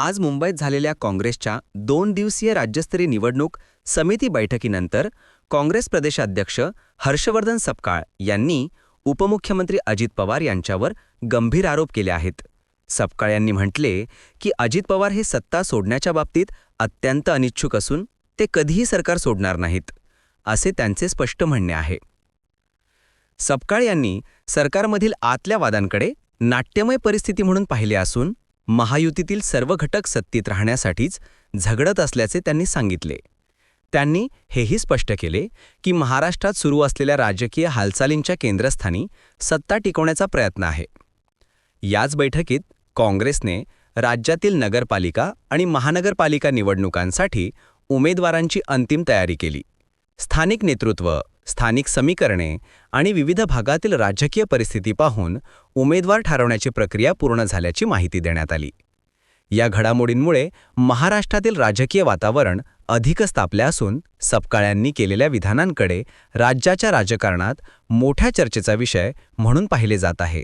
आज मुंबईत झालेल्या काँग्रेसच्या दोन दिवसीय राज्यस्तरीय निवडणूक समिती बैठकीनंतर काँग्रेस प्रदेशाध्यक्ष हर्षवर्धन सपकाळ यांनी उपमुख्यमंत्री अजित पवार यांच्यावर गंभीर आरोप केले आहेत. सपकाळ यांनी म्हटले की अजित पवार हे सत्ता सोडण्याच्या बाबतीत अत्यंत अनिच्छुक असून ते कधीही सरकार सोडणार नाहीत असे त्यांचे स्पष्ट म्हणणे आहे. सपकाळ यांनी सरकारमधील आतल्या वादांकडे नाट्यमय परिस्थिती म्हणून पाहिले असून महायुतीतील सर्व घटक सत्तेत राहण्यासाठीच झगडत असल्याचे त्यांनी सांगितले. त्यांनी हेही स्पष्ट केले की महाराष्ट्रात सुरू असलेल्या राजकीय हालचालींच्या केंद्रस्थानी सत्ता टिकवण्याचा प्रयत्न आहे. याच बैठकीत काँग्रेसने राज्यातील नगरपालिका आणि महानगरपालिका निवडणुकांसाठी उमेदवारांची अंतिम तयारी केली. स्थानिक नेतृत्व स्थानिक समीकरणे आणि विविध भागातील राजकीय परिस्थिती पाहून उमेदवार ठरवण्याची प्रक्रिया पूर्ण झाल्याची माहिती देण्यात आली. या घडामोडींमुळे महाराष्ट्रातील राजकीय वातावरण अधिकच तापले असून सपकाळ्यांनी केलेल्या विधानांकडे राज्याच्या राजकारणात मोठ्या चर्चेचा विषय म्हणून पाहिले जात आहे.